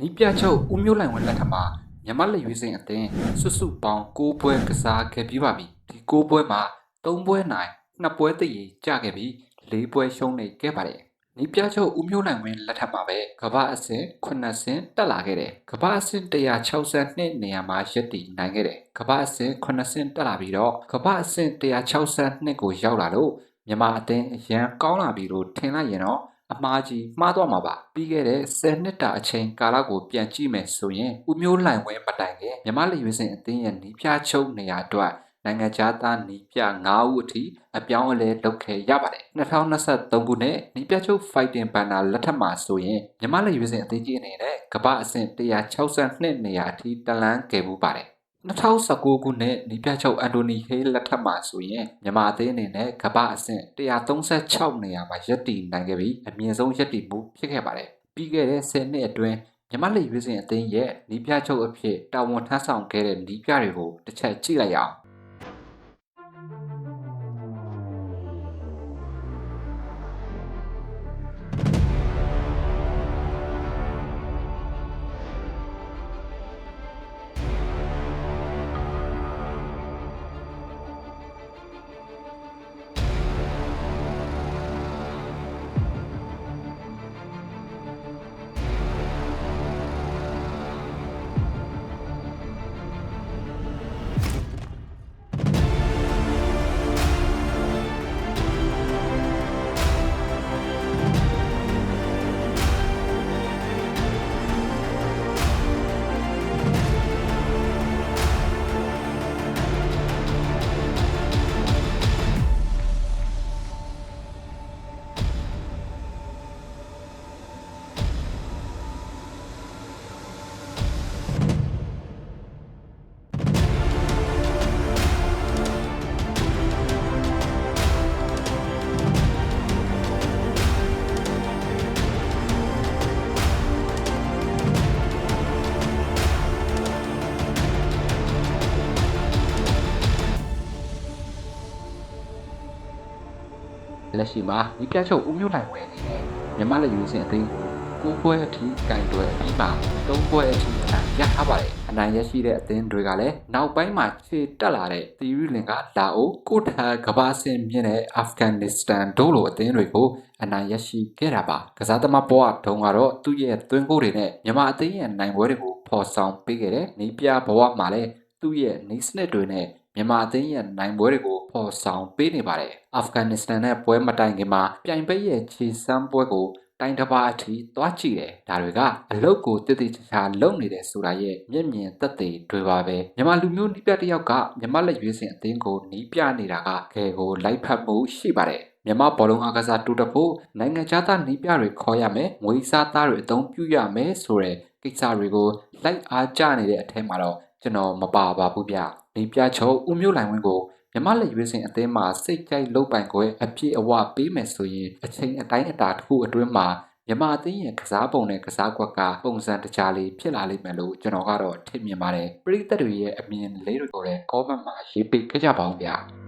နီးပြချုပ်ဦးမျိုးလိုင်ဝင်းလက်ထက်မှာမြမလက်ရွေးစင်အသင်းစွတ်စွပေါင်း6ပွဲကစားခဲ့ပြီးပါပြီဒီ6ပွဲမှာ3ပွဲနိုင်2ပွဲတည်ကြခဲ့ပြီး4ပွဲရှုံးနေခဲ့ပါတယ်နီးပြချုပ်ဦးမျိုးလိုင်ဝင်းလက်ထက်မှာပဲကမ္ဘာအဆင့်9ဆင့်တက်လာခဲ့တယ်ကမ္ဘာအဆင့်162နေရာမှာရပ်တည်နိုင်ခဲ့တယ်ကမ္ဘာအဆင့်9ဆင့်တက်လာပြီးတော့ကမ္ဘာအဆင့်162ကိုရောက်လာလို့မြန်မာအသင်းအရန်ကောင်းလာပြီလို့ထင်လိုက်ရင်တော့ အမှားကြီးမှားသွားမှာပါပြီးခဲ့တဲ့10နှစ်တာအချိန်ကာလကိုပြန်ကြည့်မယ်ဆိုရင်ဦးမျိုးလှိုင်ဝဲမတိုင်ခင်မြမလက်ရွေးစင်အသင်းရဲ့နီးပြချုပ်နေရာအတွက်နိုင်ငံခြားသားနီးပြ9ဦးအထိအပြောင်းအလဲလုပ်ခဲ့ရပါတယ်2023ခုနှစ်နီးပြချုပ် Fighting Banner လက်ထက်မှာဆိုရင်မြမလက်ရွေးစင်အသင်းကြီးအနေနဲ့ကမ္ဘာအဆင့်162နေရာအထိတလန်းခဲ့မှုပါတယ် 2019ခုနှစ်နီးပြချုပ်အန်တိုနီဟေးလက်ထက်မှာဆိုရင်မြန်မာအသင်းအနေနဲ့ကမ္ဘာအဆင့်136နေရာမှာရပ်တည်နိုင်ခဲ့ပြီးအမြင့်ဆုံးရပ်တည်မှုဖြစ်ခဲ့ပါတယ်။ပြီးခဲ့တဲ့10နှစ်အတွင်းမြန်မာလက်ရွေးစင်အသင်းရဲ့နီးပြချုပ်အဖြစ်တာဝန်ထမ်းဆောင်ခဲ့တဲ့နီးပြတွေကိုတစ်ချက်ကြည့်လိုက်ရအောင် လက်ရှိမှာဒီပြချုပ်ဦးမျိုးနိုင်ဝယ်နေတယ်မြန်မာလက်ယူစင်အသိန်းကိုပွဲအထိကင်တွယ်ပြီးမှသုံးပွဲအထိအနိုင်ရထားပါတယ်အနိုင်ရရှိတဲ့အသင်းတွေကလည်းနောက်ပိုင်းမှာခြေတက်လာတဲ့သီရီလင်ကလာအိုကိုထာကဘာစင်မြင့်တဲ့အာဖဂန်နစ္စတန်တို့လိုအသင်းတွေကိုအနိုင်ရရှိခဲ့တာပါကစားသမားဘောကတုံးကတော့သူ့ရဲ့သွင်းကိုတွေနဲ့မြန်မာအသင်းရဲ့နိုင်ပွဲတွေကိုဖော်ဆောင်ပေးခဲ့တဲ့နီးပြဘဝမှာလည်းသူ့ရဲ့နေစနစ်တွေနဲ့ မြန်မာအသင်းရဲ့နိုင်ပွဲတွေကိုဖော်ဆောင်ပေးနေပါတယ်။အာဖဂန်နစ္စတန်နဲ့ပွဲမတိုင်ခင်မှာပြိုင်ပွဲရဲ့ခြေစမ်းပွဲကိုတိုင်းတစ်ပါးအထိသွားကြည့်တယ်။ဒါတွေကအလုတ်ကိုတည်တည်ချာချာလုပ်နေတယ်ဆိုတာရဲ့မျက်မြင်သက်သေတွေပါပဲ။မြန်မာလူမျိုးနီးပြတစ်ယောက်ကမြန်မာလက်ရွေးစင်အသင်းကိုနီးပြနေတာကခဲကိုလိုက်ဖက်မှုရှိပါတယ်။မြန်မာဘောလုံးအားကစားတူတဖို့နိုင်ငံခြားသားနီးပြတွေခေါ်ရမယ်ငွေစားသားတွေအသုံးပြုရမယ်ဆိုတဲ့ကိစ္စတွေကိုလိုက်အားကျနေတဲ့အထက်မှာတော့ ကျွန်တော်မပါပါဘူးဗျ။ဒီပြချုပ်ဦးမျိုးလိုင်ဝင်းကိုမြမလက်ရွေးစင်အသင်းမှာစိတ်ကြိုက်လုတ်ပိုင်ခွဲအပြည့်အဝပေးမယ်ဆိုရင်အချိန်အတိုင်းအတာတစ်ခုအတွင်းမှာမြမအသင်းရဲ့ကစားပုံနဲ့ကစားကွက်ကပုံစံတခြားလေးဖြစ်လာလိမ့်မယ်လို့ကျွန်တော်ကတော့ထင်မြင်ပါတယ်ပရိသတ်တွေရဲ့အမြင်လေးတွေကိုလည်း comment မှာရေးပေးခဲ့ကြပါဦးဗျာ။